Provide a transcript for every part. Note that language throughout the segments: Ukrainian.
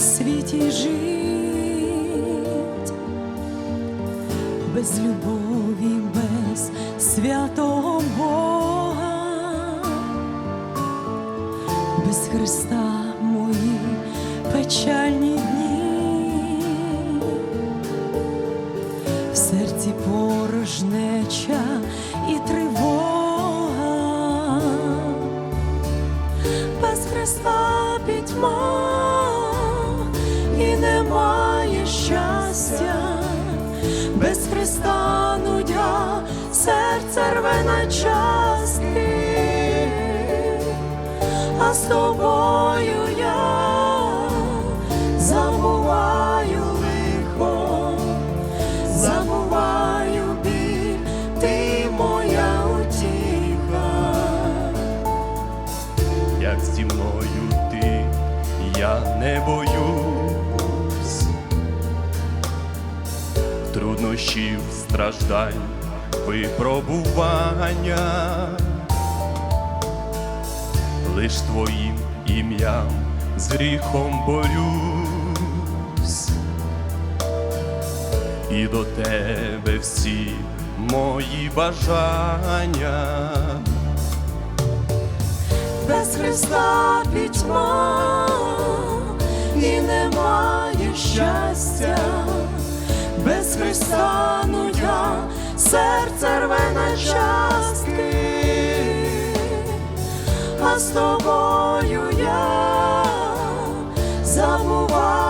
світі жить, без любові, без святого Бога, без Христа мої печальні дні, в серці порожнеча і тривога. Без Христа пітьма і немає щастя, без Христа нудя, серце рве на частки, а з тобою я труднощів, страждань, випробування, лиш твоїм ім'ям з гріхом борюсь, і до тебе всі мої бажання. без Христа пітьма і немає щастя, без Христа нудя, серце рве на частки, а з тобою я забуваю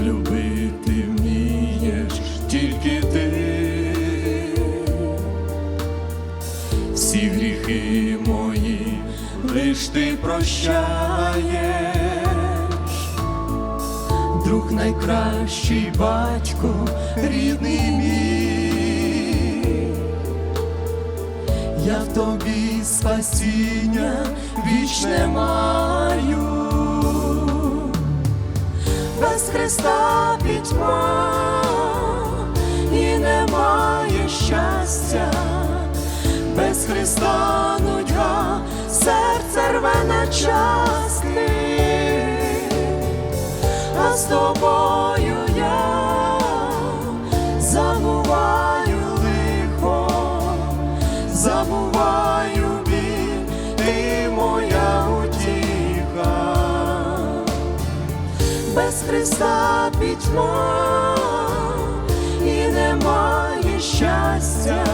любити вмієш тільки ти, всі гріхи мої лиш ти прощаєш, друг найкращий батько, рідний мій, я в тобі спасіння вічне маю. Христа пітьма. І немає щастя, без Христа нудьга, серце рве на частки, а з тобою Христа пітьма і немає щастя,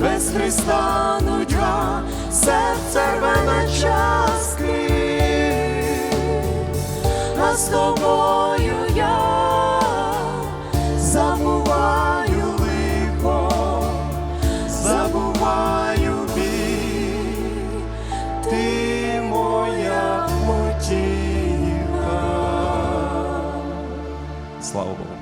без Христа нудьга, серце рве на частки, а з тобою Слава Богу.